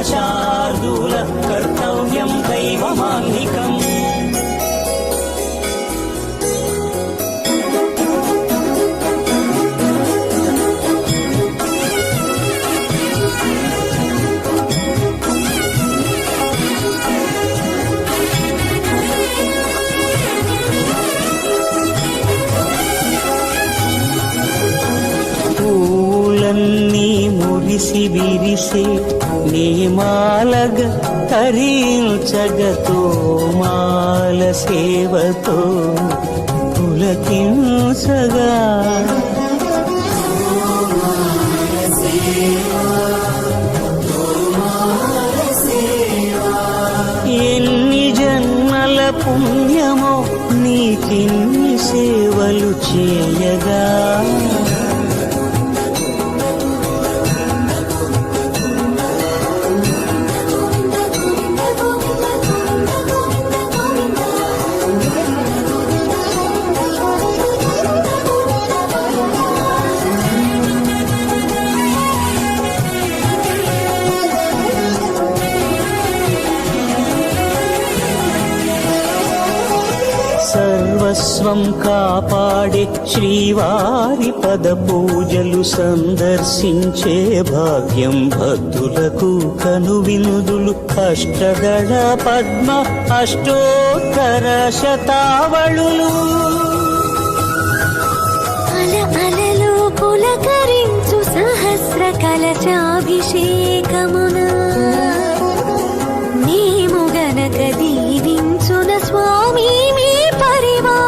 ఉత్తిష్ట నరశార్దూల కర్తవ్యం దైవమాన్నికం పూలన్నీ మురిసి విరిసే నేమాలగ తరించగతో మాల సేవతో పులకించగా. ఎన్ని జన్మల పుణ్యమో నీకిన్ని సేవలు చేయగా. సర్వస్వం కాపాడే శ్రీవారి పద పూజలు సందర్శించే భాగ్యం భక్తులకు కనువినుదులు. అష్టదళ పద్మ అష్టోత్తర శతావళులు. అల అలలు పులకరించు సహస్ర కలచాభిషేకమున. మేము గనక దీవించున స్వామి మీ పరివారం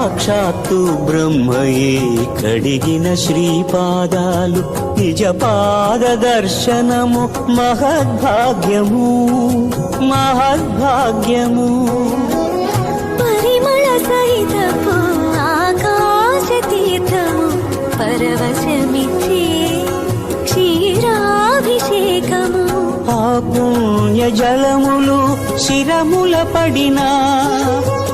సాక్షాత్తు బ్రహ్మయే కడిగిన శ్రీపాదాలు నిజ పాద దర్శనము మహద్భాగ్యము మహద్భాగ్యము. పరిమళ సహితపు ఆకాశ తీర్థము పరవశమిచ్చే క్షీరాభిషేకము. ఆ పుణ్య జలములు శిరముల పడిన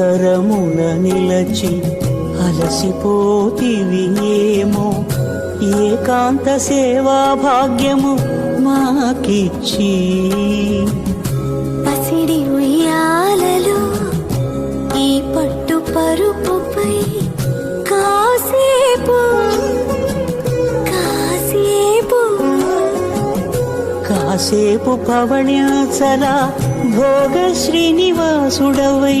కరమున నిలచి అలసిపోతివి ఏమో. ఏకాంత సేవా భాగ్యము మాకిచ్చి. పసిడి ఉయ్యాలలో ఈ పట్టు పరుపుపై కాసేపు కాసేపు. కాసేపు పవణ్యాచల భోగ శ్రీనివాసుడవై